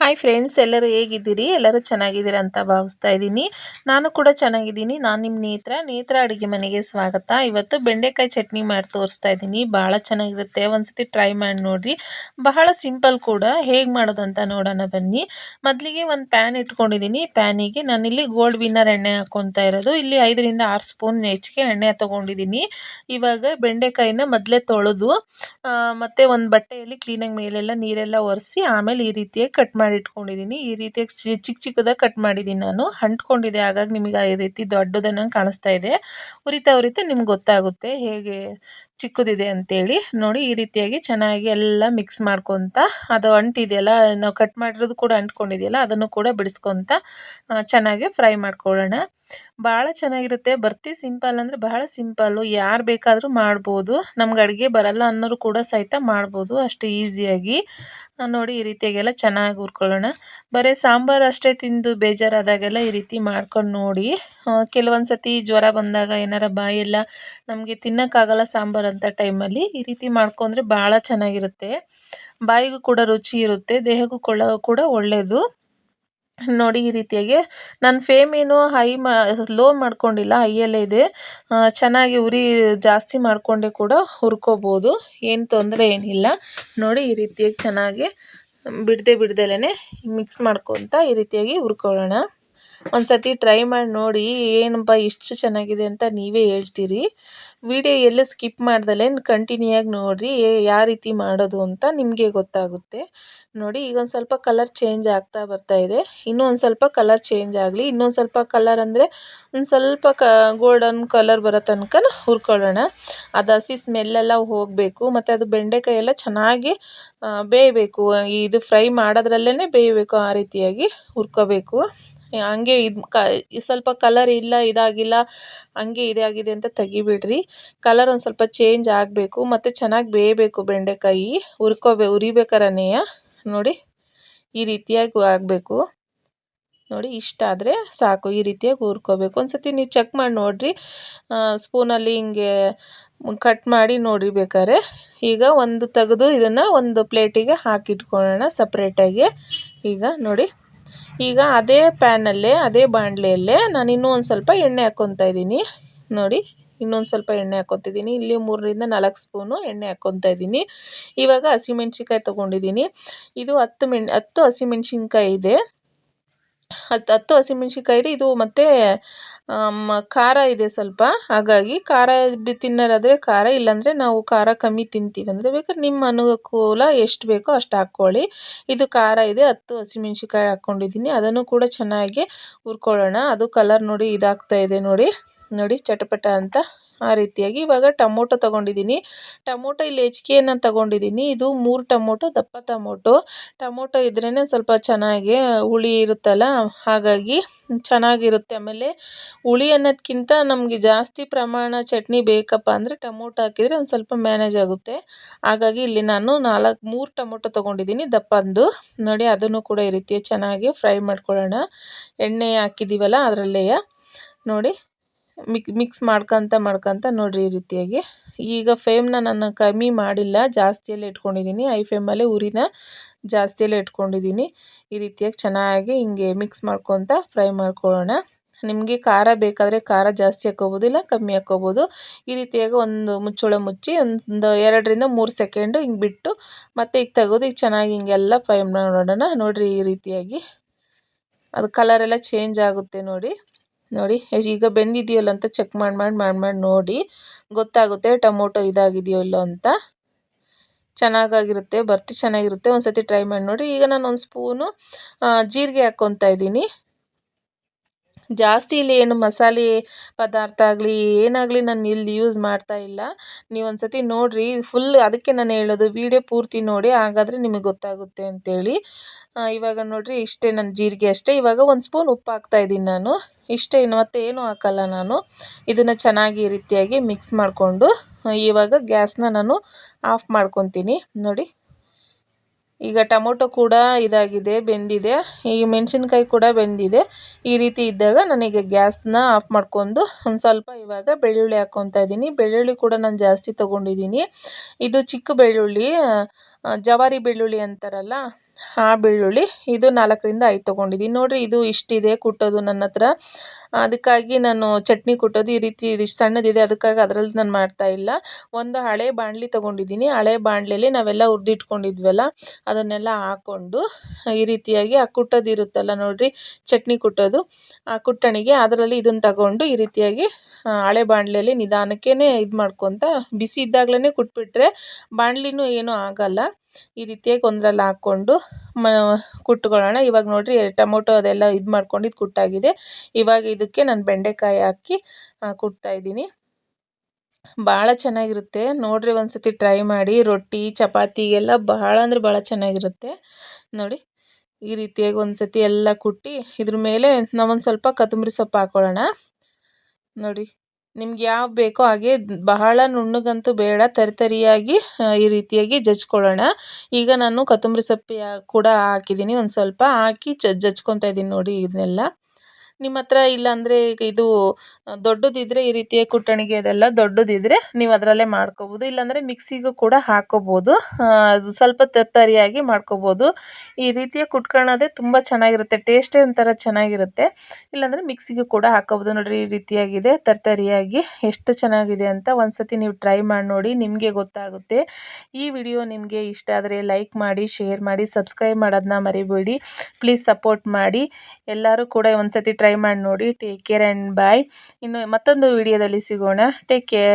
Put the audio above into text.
Hi friends ಎಲ್ಲರೂ ಹೇಗಿದ್ದೀರಿ? ಎಲ್ಲರೂ ಚೆನ್ನಾಗಿದ್ದೀರಾ ಅಂತ ಭಾವಿಸ್ತಾ ಇದ್ದೀನಿ. ನಾನು ಕೂಡ ಚೆನ್ನಾಗಿದ್ದೀನಿ. ನಾನು ನಿಮ್ಮ ನೇತ್ರ. ನೇತ್ರ ಅಡುಗೆ ಮನೆಗೆ ಸ್ವಾಗತ. ಇವತ್ತು ಬೆಂಡೆಕಾಯಿ ಚಟ್ನಿ ಮಾಡಿ ತೋರಿಸ್ತಾ ಇದ್ದೀನಿ. ಭಾಳ ಚೆನ್ನಾಗಿರುತ್ತೆ. ಒಂದ್ಸತಿ ಟ್ರೈ ಮಾಡಿ ನೋಡಿರಿ. ಬಹಳ ಸಿಂಪಲ್ ಕೂಡ. ಹೇಗೆ ಮಾಡೋದು ಅಂತ ನೋಡೋಣ ಬನ್ನಿ. ಮೊದಲಿಗೆ ಒಂದು ಪ್ಯಾನ್ ಇಟ್ಕೊಂಡಿದ್ದೀನಿ. ಪ್ಯಾನಿಗೆ ನಾನಿಲ್ಲಿ ಗೋಲ್ಡ್ ವಿನ್ನರ್ ಎಣ್ಣೆ ಹಾಕ್ಕೊತಾ ಇರೋದು. ಇಲ್ಲಿ ಐದರಿಂದ ಆರು ಸ್ಪೂನ್ ಹೆಚ್ಚಿಗೆ ಎಣ್ಣೆ ತೊಗೊಂಡಿದ್ದೀನಿ. ಇವಾಗ ಬೆಂಡೆಕಾಯಿನ ಮೊದಲೇ ತೊಳೆದು ಮತ್ತು ಒಂದು ಬಟ್ಟೆಯಲ್ಲಿ ಕ್ಲೀನಾಗಿ ಮೇಲೆಲ್ಲ ನೀರೆಲ್ಲ ಒರೆಸಿ ಆಮೇಲೆ ಈ ರೀತಿಯಾಗಿ ಕಟ್ ಮಾಡಿ ಇಟ್ಕೊಂಡಿದ್ದೀನಿ ಈ ರೀತಿಯಾಗಿ ಚಿಕ್ಕ ಚಿಕ್ಕದಾಗಿ ಕಟ್ ಮಾಡಿದ್ದೀನಿ ನಾನು. ಅಂಟ್ಕೊಂಡಿದೆ ಹಾಗಾಗಿ ನಿಮಗೆ ಈ ರೀತಿ ದೊಡ್ಡದನ್ನಂಗೆ ಕಾಣಿಸ್ತಾ ಇದೆ. ಉರಿತಾ ಉರಿತಾ ನಿಮ್ಗೆ ಗೊತ್ತಾಗುತ್ತೆ ಹೇಗೆ ಚಿಕ್ಕದಿದೆ ಅಂತೇಳಿ ನೋಡಿ ಈ ರೀತಿಯಾಗಿ ಚೆನ್ನಾಗಿ ಎಲ್ಲ ಮಿಕ್ಸ್ ಮಾಡ್ಕೊತ, ಅದು ಅಂಟಿದೆಯಲ್ಲ, ನಾವು ಕಟ್ ಮಾಡಿರೋದು ಕೂಡ ಅಂಟ್ಕೊಂಡಿದೆಯಲ್ಲ, ಅದನ್ನು ಕೂಡ ಬಿಡಿಸ್ಕೊತ ಚೆನ್ನಾಗಿ ಫ್ರೈ ಮಾಡ್ಕೊಳ್ಳೋಣ. ಭಾಳ ಚೆನ್ನಾಗಿರುತ್ತೆ. ಬರ್ತಿ ಸಿಂಪಲ್ ಅಂದರೆ ಬಹಳ ಸಿಂಪಲ್ಲು ಯಾರು ಬೇಕಾದರೂ ಮಾಡ್ಬೋದು. ನಮ್ಗೆ ಅಡುಗೆ ಬರಲ್ಲ ಅನ್ನೋರು ಕೂಡ ಸಹಿತ ಮಾಡ್ಬೋದು. ಅಷ್ಟು ಈಸಿಯಾಗಿ ನೋಡಿ ಈ ರೀತಿಯಾಗೆಲ್ಲ ಚೆನ್ನಾಗಿ ಹುರ್ಕೊಳ್ಳೋಣ. ಬರೀ ಸಾಂಬಾರು ಅಷ್ಟೇ ತಿಂದು ಬೇಜಾರಾದಾಗೆಲ್ಲ ಈ ರೀತಿ ಮಾಡ್ಕೊಂಡು ನೋಡಿ. ಕೆಲವೊಂದು ಸತಿ ಜ್ವರ ಬಂದಾಗ ಏನಾರ ಬಾಯೆಲ್ಲ ನಮಗೆ ತಿನ್ನೋಕ್ಕಾಗಲ್ಲ ಸಾಂಬಾರು ಅಂತ ಟೈಮಲ್ಲಿ ಈ ರೀತಿ ಮಾಡ್ಕೊಂಡ್ರೆ ಭಾಳ ಚೆನ್ನಾಗಿರುತ್ತೆ. ಬಾಯಿಗೂ ಕೂಡ ರುಚಿ ಇರುತ್ತೆ, ದೇಹಕ್ಕೂ ಕೊಳ್ಳ ಕೂಡ ಒಳ್ಳೆಯದು ನೋಡಿ ಈ ರೀತಿಯಾಗಿ ನಾನು ಏನು ಹೈ ಮಾ ಲೋ ಮಾಡ್ಕೊಂಡಿಲ್ಲ ಹೈಯಲ್ಲೇ ಇದೆ. ಚೆನ್ನಾಗಿ ಉರಿ ಜಾಸ್ತಿ ಮಾಡಿಕೊಂಡೆ ಕೂಡ ಹುರ್ಕೋಬೋದು. ಏನು ತೊಂದರೆ ಏನಿಲ್ಲ. ನೋಡಿ ಈ ರೀತಿಯಾಗಿ ಚೆನ್ನಾಗಿ ಬಿಡದೆ ಬಿಡ್ದಲೇ ಮಿಕ್ಸ್ ಮಾಡ್ಕೊತ ಈ ರೀತಿಯಾಗಿ ಹುರ್ಕೊಳ್ಳೋಣ. ಒಂದು ಸತಿ ಟ್ರೈ ಮಾಡಿ ನೋಡಿ, ಏನಪ್ಪ ಇಷ್ಟು ಚೆನ್ನಾಗಿದೆ ಅಂತ ನೀವೇ ಹೇಳ್ತೀರಿ. ವಿಡಿಯೋ ಎಲ್ಲೂ ಸ್ಕಿಪ್ ಮಾಡ್ದಲೇ ಕಂಟಿನ್ಯೂ ಆಗಿ ನೋಡಿರಿ ಯಾವ ರೀತಿ ಮಾಡೋದು ಅಂತ ನಿಮಗೆ ಗೊತ್ತಾಗುತ್ತೆ. ನೋಡಿ, ಈಗ ಒಂದು ಸ್ವಲ್ಪ ಕಲರ್ ಚೇಂಜ್ ಆಗ್ತಾ ಬರ್ತಾ ಇದೆ. ಇನ್ನೂ ಒಂದು ಸ್ವಲ್ಪ ಕಲರ್ ಚೇಂಜ್ ಆಗಲಿ, ಇನ್ನೊಂದು ಸ್ವಲ್ಪ ಕಲರ್ ಅಂದರೆ ಒಂದು ಸ್ವಲ್ಪ ಕ ಗೋಲ್ಡನ್ ಕಲರ್ ಬರೋ ತನಕ ಹುರ್ಕೊಳ್ಳೋಣ. ಅದು ಹಸಿ ಸ್ಮೆಲ್ಲೆಲ್ಲ ಹೋಗಬೇಕು, ಮತ್ತು ಅದು ಬೆಂಡೆಕಾಯಿ ಎಲ್ಲ ಚೆನ್ನಾಗಿ ಬೇಯಬೇಕು. ಇದು ಫ್ರೈ ಮಾಡೋದ್ರಲ್ಲೇ ಬೇಯಬೇಕು ಆ ರೀತಿಯಾಗಿ ಹುರ್ಕೋಬೇಕು. ಹಂಗೆ ಇದು ಕ ಸ್ವಲ್ಪ ಕಲರ್ ಇಲ್ಲ, ಇದಾಗಿಲ್ಲ, ಹಂಗೆ ಆಗಿದೆ ಅಂತ ತೆಗಿಬೇಡ್ರಿ. ಕಲರ್ ಒಂದು ಸ್ವಲ್ಪ ಚೇಂಜ್ ಆಗಬೇಕು, ಮತ್ತು ಚೆನ್ನಾಗಿ ಬೇಯಬೇಕು ಬೆಂಡೆಕಾಯಿ, ಹುರ್ಕೋಬೇ ಹುರಿಬೇಕಾರನೇ ನೋಡಿ. ಈ ರೀತಿಯಾಗಿ ಆಗಬೇಕು. ನೋಡಿ, ಇಷ್ಟ ಆದರೆ ಸಾಕು, ಈ ರೀತಿಯಾಗಿ ಹುರ್ಕೋಬೇಕು. ಒಂದು ಸತಿ ನೀವು ಚೆಕ್ ಮಾಡಿ ನೋಡಿರಿ. ಸ್ಪೂನಲ್ಲಿ ಹಿಂಗೆ ಕಟ್ ಮಾಡಿ ನೋಡಿ ಬೇಕಾದ್ರೆ ಈಗ ಒಂದು ತೆಗೆದು ಇದನ್ನು ಒಂದು ಪ್ಲೇಟಿಗೆ ಹಾಕಿಟ್ಕೊಳ್ಳೋಣ ಸಪ್ರೇಟಾಗಿ ಈಗ ನೋಡಿ. ಈಗ ಅದೇ ಪ್ಯಾನಲ್ಲೇ ಅದೇ ಬಾಣಲೆಯಲ್ಲೇ ನಾನು ಇನ್ನೂ ಒಂದು ಸ್ವಲ್ಪ ಎಣ್ಣೆ ಹಾಕ್ಕೊತಾ ಇದ್ದೀನಿ. ನೋಡಿ, ಇನ್ನೊಂದು ಸ್ವಲ್ಪ ಎಣ್ಣೆ ಹಾಕ್ಕೊತಿದ್ದೀನಿ ಇಲ್ಲಿ ಮೂರರಿಂದ ನಾಲ್ಕು ಸ್ಪೂನು ಎಣ್ಣೆ ಹಾಕ್ಕೊತಾ ಇದ್ದೀನಿ. ಇವಾಗ ಹಸಿಮೆಣ್ಸಿನ್ಕಾಯಿ ತೊಗೊಂಡಿದ್ದೀನಿ. ಇದು ಹತ್ತು ಮೆಣ್, ಹತ್ತು ಹಸಿಮೆಣ್ಸಿನ್ಕಾಯಿ ಇದೆ. ಹತ್ತು ಹತ್ತು ಹಸಿಮೆಣ್ಸಿನ್ಕಾಯಿ ಇದು. ಮತ್ತು ಖಾರ ಇದೆ ಸ್ವಲ್ಪ. ಹಾಗಾಗಿ ಖಾರ ಬಿ ತಿನ್ನೋರಾದರೆ ಖಾರ, ಇಲ್ಲಾಂದರೆ ನಾವು ಖಾರ ಕಮ್ಮಿ ತಿಂತೀವಿ. ಅಂದರೆ ಬೇಕಾದ್ರೆ ನಿಮ್ಮ ಅನುಕೂಲ ಎಷ್ಟು ಬೇಕೋ ಅಷ್ಟು ಹಾಕ್ಕೊಳ್ಳಿ. ಇದು ಖಾರ ಇದೆ, ಹತ್ತು ಹಸಿಮೆಣ್ಸಿನ್ಕಾಯಿ ಹಾಕ್ಕೊಂಡಿದ್ದೀನಿ. ಅದನ್ನು ಕೂಡ ಚೆನ್ನಾಗಿ ಹುರ್ಕೊಳ್ಳೋಣ. ಅದು ಕಲರ್ ನೋಡಿ ಇದಾಗ್ತಾ ಇದೆ ನೋಡಿ. ನೋಡಿ, ಚಟಪಟ ಅಂತ ಆ ರೀತಿಯಾಗಿ ಇವಾಗ ಟೊಮೊಟೊ ತೊಗೊಂಡಿದ್ದೀನಿ. ಟೊಮೊಟೊ ಇಲ್ಲಿ ಹೆಚ್ಚಿಗೆನ ತೊಗೊಂಡಿದ್ದೀನಿ. ಇದು ಮೂರು ಟೊಮೊಟೊ, ದಪ್ಪ ಟೊಮೊಟೊ. ಟೊಮೊಟೊ ಇದ್ರೇ ಸ್ವಲ್ಪ ಚೆನ್ನಾಗಿ ಹುಳಿ ಇರುತ್ತಲ್ಲ, ಹಾಗಾಗಿ ಚೆನ್ನಾಗಿರುತ್ತೆ. ಆಮೇಲೆ ಹುಳಿ ಅನ್ನೋದಕ್ಕಿಂತ ನಮಗೆ ಜಾಸ್ತಿ ಪ್ರಮಾಣ ಚಟ್ನಿ ಬೇಕಪ್ಪ ಅಂದರೆ ಟೊಮೊಟೊ ಹಾಕಿದರೆ ಒಂದು ಸ್ವಲ್ಪ ಮ್ಯಾನೇಜ್ ಆಗುತ್ತೆ. ಹಾಗಾಗಿ ಇಲ್ಲಿ ನಾನು ನಾಲ್ಕು, ಮೂರು ಟೊಮೊಟೊ ತೊಗೊಂಡಿದ್ದೀನಿ ದಪ್ಪಂದು. ನೋಡಿ, ಅದನ್ನು ಕೂಡ ಈ ರೀತಿ ಚೆನ್ನಾಗಿ ಫ್ರೈ ಮಾಡ್ಕೊಳ್ಳೋಣ. ಎಣ್ಣೆ ಹಾಕಿದ್ದೀವಲ್ಲ ಅದರಲ್ಲೇ ನೋಡಿ ಮಿಕ್, ಮಿಕ್ಸ್ ಮಾಡ್ಕೊತ ಮಾಡ್ಕೊತ ನೋಡಿರಿ ಈ ರೀತಿಯಾಗಿ. ಈಗ ಫ್ಲೇಮ್ನ ನಾನು ಕಮ್ಮಿ ಮಾಡಿಲ್ಲ ಜಾಸ್ತಿಯಲ್ಲೇ ಇಟ್ಕೊಂಡಿದ್ದೀನಿ ಐ ಫ್ಲೇಮಲ್ಲೇ ಉರಿನ ಜಾಸ್ತಿಯಲ್ಲೇ ಇಟ್ಕೊಂಡಿದ್ದೀನಿ ಈ ರೀತಿಯಾಗಿ ಚೆನ್ನಾಗಿ ಹಿಂಗೆ ಮಿಕ್ಸ್ ಮಾಡ್ಕೊತ ಫ್ರೈ ಮಾಡ್ಕೊಳ್ಳೋಣ. ನಿಮಗೆ ಖಾರ ಬೇಕಾದರೆ ಖಾರ ಜಾಸ್ತಿ ಹಾಕ್ಕೋಬೋದು, ಇಲ್ಲ ಕಮ್ಮಿ ಹಾಕ್ಕೋಬೋದು. ಈ ರೀತಿಯಾಗಿ ಒಂದು ಮುಚ್ಚಳ ಮುಚ್ಚಿ ಒಂದು ಎರಡರಿಂದ ಮೂರು ಸೆಕೆಂಡು ಹಿಂಗೆ ಬಿಟ್ಟು ಮತ್ತೆ ಈಗ ತೆಗೆದು, ಈಗ ಚೆನ್ನಾಗಿ ಹಿಂಗೆಲ್ಲ ಫ್ರೈ ಮಾಡೋಣ ನೋಡಿರಿ ಈ ರೀತಿಯಾಗಿ. ಅದು ಕಲರೆಲ್ಲ ಚೇಂಜ್ ಆಗುತ್ತೆ ನೋಡಿ. ನೋಡಿ ಈಗ ಬೆಂದಿದೆಯಲ್ಲ ಅಂತ ಚೆಕ್ ಮಾಡಿ ಮಾಡಿ ಮಾಡಿ ಮಾಡಿ ನೋಡಿ. ಗೊತ್ತಾಗುತ್ತೆ ಟೊಮೊಟೊ ಇದಾಗಿದೆಯೋ ಇಲ್ಲೋ ಅಂತ. ಚೆನ್ನಾಗಾಗಿರುತ್ತೆ, ಬರ್ತಿ ಚೆನ್ನಾಗಿರುತ್ತೆ. ಒಂದು ಸತಿ ಟ್ರೈ ಮಾಡಿ ನೋಡಿ. ಈಗ ನಾನು ಒಂದು ಸ್ಪೂನು ಜೀರಿಗೆ ಹಾಕ್ಕೊತಾ ಇದ್ದೀನಿ. ಜಾಸ್ತಿ ಇಲ್ಲಿ ಏನು ಮಸಾಲೆ ಪದಾರ್ಥ ಆಗಲಿ, ಏನಾಗಲಿ ನಾನು ಇಲ್ಲಿ ಯೂಸ್ ಮಾಡ್ತಾ ಇಲ್ಲ. ನೀವು ಒಂದು ಸತಿ ನೋಡಿರಿ ಫುಲ್ ಅದಕ್ಕೆ ನಾನು ಹೇಳೋದು ವೀಡಿಯೋ ಪೂರ್ತಿ ನೋಡಿ, ಹಾಗಾದರೆ ನಿಮಗೆ ಗೊತ್ತಾಗುತ್ತೆ ಅಂತೇಳಿ. ಇವಾಗ ನೋಡಿರಿ, ಇಷ್ಟೇ ನನ್ನ ಜೀರಿಗೆ ಅಷ್ಟೇ. ಇವಾಗ ಒಂದು ಸ್ಪೂನ್ ಉಪ್ಪು ಹಾಕ್ತಾಯಿದ್ದೀನಿ ನಾನು. ಇಷ್ಟೇ ಇನ್ನು ಮತ್ತೆ ಏನೂ ಹಾಕಲ್ಲ ನಾನು. ಇದನ್ನು ಚೆನ್ನಾಗಿ ರೀತಿಯಾಗಿ ಮಿಕ್ಸ್ ಮಾಡಿಕೊಂಡು ಇವಾಗ ಗ್ಯಾಸನ್ನ ನಾನು ಆಫ್ ಮಾಡ್ಕೊತೀನಿ. ನೋಡಿ. ಈಗ ಟೊಮೊಟೊ ಕೂಡ ಇದಾಗಿದೆ, ಬೆಂದಿದೆ. ಈ ಮೆಣಸಿನ್ಕಾಯಿ ಕೂಡ ಬೆಂದಿದೆ. ಈ ರೀತಿ ಇದ್ದಾಗ ನನಗೆ ಗ್ಯಾಸ್ನ ಆಫ್ ಮಾಡ್ಕೊಂಡು ಒಂದು ಸ್ವಲ್ಪ ಇವಾಗ ಬೆಳ್ಳುಳ್ಳಿ ಹಾಕ್ಕೊತಾ ಇದ್ದೀನಿ ಬೆಳ್ಳುಳ್ಳಿ ಕೂಡ ನಾನು ಜಾಸ್ತಿ ತೊಗೊಂಡಿದ್ದೀನಿ ಇದು ಚಿಕ್ಕ ಬೆಳ್ಳುಳ್ಳಿ ಜವಾರಿ ಬೆಳ್ಳುಳ್ಳಿ ಅಂತಾರಲ್ಲ ಆ ಬೆಳ್ಳುಳ್ಳಿ. ಇದು ನಾಲ್ಕರಿಂದ ಐದು ತೊಗೊಂಡಿದ್ದೀನಿ. ನೋಡಿರಿ, ಇದು ಇಷ್ಟಿದೆ ಕುಟ್ಟೋದು ನನ್ನ ಹತ್ರ. ಅದಕ್ಕಾಗಿ ನಾನು ಚಟ್ನಿ ಕುಟ್ಟೋದು ಈ ರೀತಿ ಇದು ಸಣ್ಣದಿದೆ, ಅದಕ್ಕಾಗಿ ಅದರಲ್ಲಿ ನಾನು ಮಾಡ್ತಾಯಿಲ್ಲ ಒಂದು ಹಳೆ ಬಾಣಲಿ ತೊಗೊಂಡಿದ್ದೀನಿ. ಹಳೆ ಬಾಣಲೆಯಲ್ಲಿ ನಾವೆಲ್ಲ ಉರಿದಿಟ್ಕೊಂಡಿದ್ವಲ್ಲ ಅದನ್ನೆಲ್ಲ ಹಾಕ್ಕೊಂಡು ಈ ರೀತಿಯಾಗಿ ಆ ಕುಟ್ಟೋದು ಇರುತ್ತಲ್ಲ ನೋಡಿರಿ, ಚಟ್ನಿ ಕುಟ್ಟೋದು. ಆ ಕುಟ್ಟಣಿಗೆ ಅದರಲ್ಲಿ ಇದನ್ನು ತಗೊಂಡು ಈ ರೀತಿಯಾಗಿ ಹಳೆ ಬಾಣಲಿಯಲ್ಲಿ ನಿಧಾನಕ್ಕೇ ಇದು ಮಾಡ್ಕೊತ ಬಿಸಿ ಇದ್ದಾಗಲೇ ಕುಟ್ಬಿಟ್ರೆ ಬಾಣಲಿನೂ ಏನೂ ಆಗೋಲ್ಲ. ಈ ರೀತಿಯಾಗಿ ಒಂದರಲ್ಲಿ ಹಾಕ್ಕೊಂಡು ಮ, ಕುಟ್ಕೊಳ್ಳೋಣ. ಇವಾಗ ನೋಡಿರಿ ಟೊಮೊಟೊ ಅದೆಲ್ಲ ಇದು ಮಾಡ್ಕೊಂಡಿದ್ದು ಕುಟ್ಟಾಗಿದೆ. ಇವಾಗ ಇದಕ್ಕೆ ನಾನು ಬೆಂಡೆಕಾಯಿ ಹಾಕಿ ಕುಟ್ತಾಯಿದ್ದೀನಿ ಭಾಳ ಚೆನ್ನಾಗಿರುತ್ತೆ. ನೋಡಿರಿ ಒಂದು ಸತಿ ಟ್ರೈ ಮಾಡಿ. ರೊಟ್ಟಿ ಚಪಾತಿಗೆಲ್ಲ ಬಹಳ ಅಂದರೆ ಭಾಳ ಚೆನ್ನಾಗಿರುತ್ತೆ. ನೋಡಿ, ಈ ರೀತಿಯಾಗಿ ಒಂದು ಸತಿ ಎಲ್ಲ ಕುಟ್ಟಿ ಇದ್ರ ಮೇಲೆ ನಾವೊಂದು ಸ್ವಲ್ಪ ಕೊತ್ತಂಬರಿ ಸೊಪ್ಪು ಹಾಕ್ಕೊಳ್ಳೋಣ ನೋಡಿ ನಿಮ್ಗೆ ಯಾವ ಬೇಕೋ ಹಾಗೆ ಬಹಳ ನುಣ್ಣಗಂತೂ ಬೇಡ, ತರಿತರಿಯಾಗಿ ಈ ರೀತಿಯಾಗಿ ಜಜ್ಕೊಳ್ಳೋಣ. ಈಗ ನಾನು ಕೊತ್ತಂಬರಿ ಸೊಪ್ಪು ಕೂಡ ಹಾಕಿದ್ದೀನಿ ಒಂದು ಸ್ವಲ್ಪ ಹಾಕಿ ಜಜ್ಕೊಳ್ತಾ ಇದ್ದೀನಿ ನೋಡಿ ಇದನ್ನೆಲ್ಲ ನಿಮ್ಮ ಹತ್ರ ಇಲ್ಲಾಂದರೆ ಈಗ ಇದು ದೊಡ್ಡದಿದ್ರೆ ಈ ರೀತಿಯ ಕುಟ್ಟಣಿಗೆ ಅದೆಲ್ಲ ದೊಡ್ಡದಿದ್ರೆ ನೀವು ಅದರಲ್ಲೇ ಮಾಡ್ಕೋಬೋದು. ಇಲ್ಲಾಂದರೆ ಮಿಕ್ಸಿಗೂ ಕೂಡ ಹಾಕ್ಕೋಬೋದು ಅದು ಸ್ವಲ್ಪ ತರ್ತರಿಯಾಗಿ ಮಾಡ್ಕೋಬೋದು. ಈ ರೀತಿಯ ಕುಟ್ಕೊಳ್ಳೋದೇ ತುಂಬ ಚೆನ್ನಾಗಿರುತ್ತೆ. ಟೇಸ್ಟೇ ಒಂಥರ ಚೆನ್ನಾಗಿರುತ್ತೆ. ಇಲ್ಲಾಂದರೆ ಮಿಕ್ಸಿಗೂ ಕೂಡ ಹಾಕ್ಕೋಬೋದು ನೋಡಿರಿ ಈ ರೀತಿಯಾಗಿದೆ. ತರ್ತರಿಯಾಗಿ ಎಷ್ಟು ಚೆನ್ನಾಗಿದೆ ಅಂತ ಒಂದು ಸತಿ ನೀವು ಟ್ರೈ ಮಾಡಿ ನೋಡಿ, ನಿಮಗೆ ಗೊತ್ತಾಗುತ್ತೆ. ಈ ವಿಡಿಯೋ ನಿಮಗೆ ಇಷ್ಟ ಆದರೆ ಲೈಕ್ ಮಾಡಿ, ಶೇರ್ ಮಾಡಿ, ಸಬ್ಸ್ಕ್ರೈಬ್ ಮಾಡೋದನ್ನ ಮರಿಬೇಡಿ. ಪ್ಲೀಸ್ ಸಪೋರ್ಟ್ ಮಾಡಿ. ಎಲ್ಲರೂ ಕೂಡ ಒಂದು ಸತಿ ಟ್ರೈ ಮಾಡಿ ನೋಡಿ. ಟೇಕ್ ಕೇರ್ ಅಂಡ್ ಬಾಯ್ ಇನ್ನು ಮತ್ತೊಂದು ವಿಡಿಯೋದಲ್ಲಿ ಸಿಗೋಣ. Take care